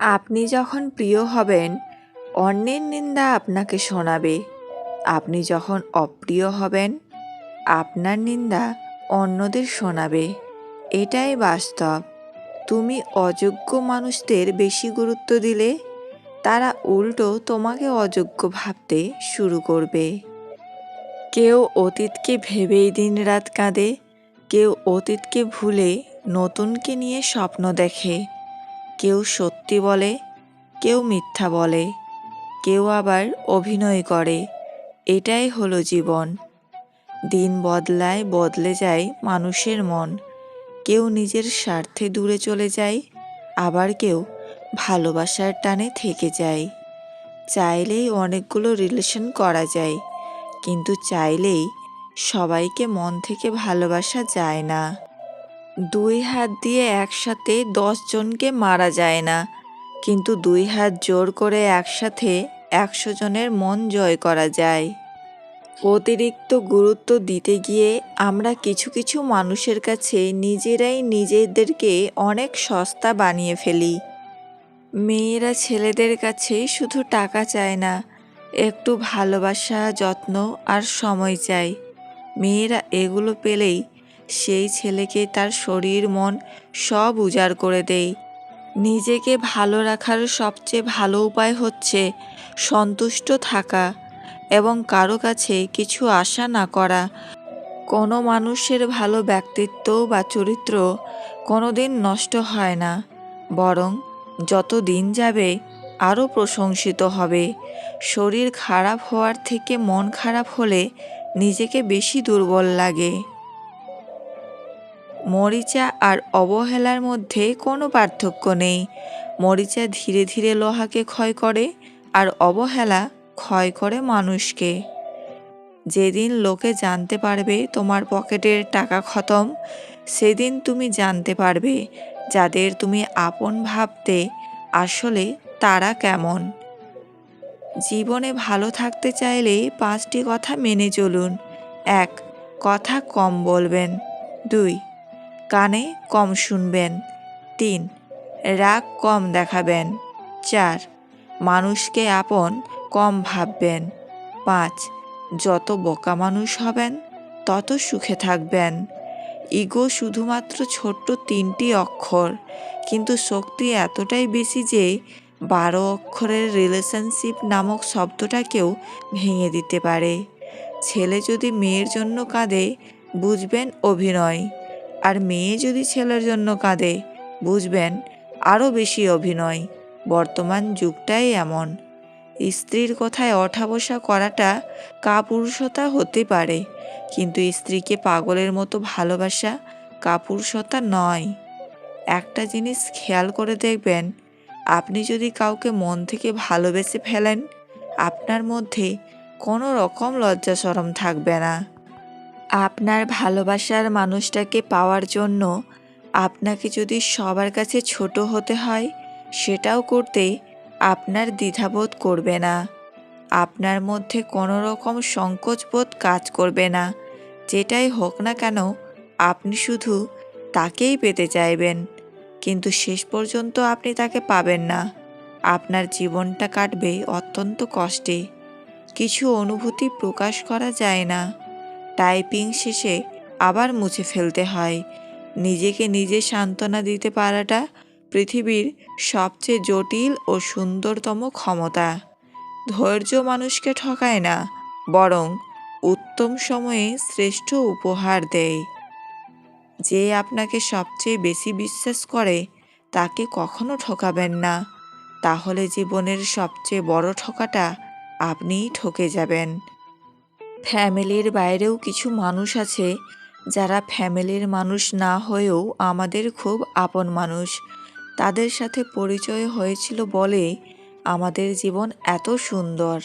আপনি যখন প্রিয় হবেন, অন্যের নিন্দা আপনাকে শোনাবে। আপনি যখন অপ্রিয় হবেন, আপনার নিন্দা অন্যদের শোনাবে। এটাই বাস্তব। তুমি অযোগ্য মানুষদের বেশি গুরুত্ব দিলে, তারা উল্টো তোমাকে অযোগ্য ভাবতে শুরু করবে। কেউ অতীতকে ভেবেই দিন রাত কাঁদে, কেউ অতীতকে ভুলে নতুনকে নিয়ে স্বপ্ন দেখে। কেউ সত্যি বলে, কেউ মিথ্যা বলে, কেউ আবার অভিনয় করে। এটাই হলো জীবন। দিন বদলায়, বদলে যায় মানুষের মন। কেউ নিজের স্বার্থে দূরে চলে যায়, আবার কেউ ভালোবাসার টানে থেকে যায়। চাইলেই অনেকগুলো রিলেশন করা যায়, কিন্তু চাইলেই সবাইকে মন থেকে ভালোবাসা যায় না। দুই হাত দিয়ে একসাথে জনকে মারা যায় না, কিন্তু দুই হাত জোর করে একসাথে একশো জনের মন জয় করা যায়। অতিরিক্ত গুরুত্ব দিতে গিয়ে আমরা কিছু কিছু মানুষের কাছে নিজেরাই নিজেদেরকে অনেক সস্তা বানিয়ে ফেলি। মেয়েরা ছেলেদের কাছে শুধু টাকা চায় না, একটু ভালোবাসা, যত্ন আর সময় চায়। মেয়েরা এগুলো পেলেই সেই ছেলেকে তার শরীর, মন সব উজাড় করে দেয় নিজেকে ভালো রাখার সবচেয়ে ভালো উপায় হচ্ছে সন্তুষ্ট থাকা এবং কারও কাছে কিছু আশা না করা। কোনো মানুষের ভালো ব্যক্তিত্ব বা চরিত্র কোনোদিন নষ্ট হয় না, বরং যত দিন যাবে আরও প্রশংসিত হবে। শরীর খারাপ হওয়ার থেকে মন খারাপ হলে নিজেকে বেশি দুর্বল লাগে। মরিচা আর অবহেলার মধ্যে কোনো পার্থক্য নেই। মরিচা ধীরে ধীরে লোহাকে ক্ষয় করে আর অবহেলা ক্ষয় করে মানুষকে। যেদিন লোকে জানতে পারবে তোমার পকেটের টাকা খতম, সেদিন তুমি জানতে পারবে যাদের তুমি আপন ভাবতে আসলে তারা কেমন। জীবনে ভালো থাকতে চাইলে পাঁচটি কথা মেনে চলুন। এক, কথা কম বলবেন। দুই কানে কম শুনবেন। তিন, রাগ কম দেখাবেন। চার, মানুষকে আপন কম ভাববেন। পাঁচ, যত বোকা মানুষ হবেন, তত সুখে থাকবেন। ইগো শুধুমাত্র ছোট্ট তিনটি অক্ষর, কিন্তু শক্তি এতটাই বেশি যে বারো অক্ষরের রিলেশনশিপ নামক শব্দটাকেও ভেঙে দিতে পারে। ছেলে যদি মেয়ের জন্য কাঁদে, বুঝবেন অভিনয়। আর মেয়ে যদি ছেলের জন্য কাঁদে, বুঝবেন, আরও বেশি অভিনয়। বর্তমান যুগটাই এমন। স্ত্রীর কথায় ওঠা বসা করাটা কাপুরুষতা হতে পারে, কিন্তু স্ত্রীকে পাগলের মতো ভালোবাসা কাপুরুষতা নয়। একটা জিনিস খেয়াল করে দেখবেন, আপনি যদি কাউকে মন থেকে ভালোবেসে ফেলেন, আপনার মধ্যে কোনো রকম লজ্জা সরম থাকবে না। আপনার ভালোবাসার মানুষটাকে পাওয়ার জন্য আপনাকে যদি সবার কাছে ছোট হতে হয়, সেটাও করতে আপনার দ্বিধাবোধ করবে না। আপনার মধ্যে কোনো রকম সংকোচবোধ কাজ করবে না। যেটাই হোক না কেন, আপনি শুধু তাকেই পেতে চাইবেন। কিন্তু শেষ পর্যন্ত আপনি তাকে পাবেন না। আপনার জীবনটা কাটবে অত্যন্ত কষ্টে। কিছু অনুভূতি প্রকাশ করা যায় না। টাইপিং শেষে আবার মুছে ফেলতে হয়। নিজেকে নিজে সান্ত্বনা দিতে পারাটা পৃথিবীর সবচেয়ে জটিল ও সুন্দরতম ক্ষমতা। ধৈর্য মানুষকে ঠকায় না, বরং উত্তম সময়ে শ্রেষ্ঠ উপহার দেয়। যে আপনাকে সবচেয়ে বেশি বিশ্বাস করে, তাকে কখনো ঠকাবেন না। তাহলে জীবনের সবচেয়ে বড় ঠকাটা আপনিই ঠকে যাবেন। ফ্যামিলির বাইরেও কিছু মানুষ আছে, যারা ফ্যামিলির মানুষ না হয়েও আমাদের খুব আপন মানুষ। তাদের সাথে পরিচয় হয়েছিল বলে আমাদের জীবন এত সুন্দর।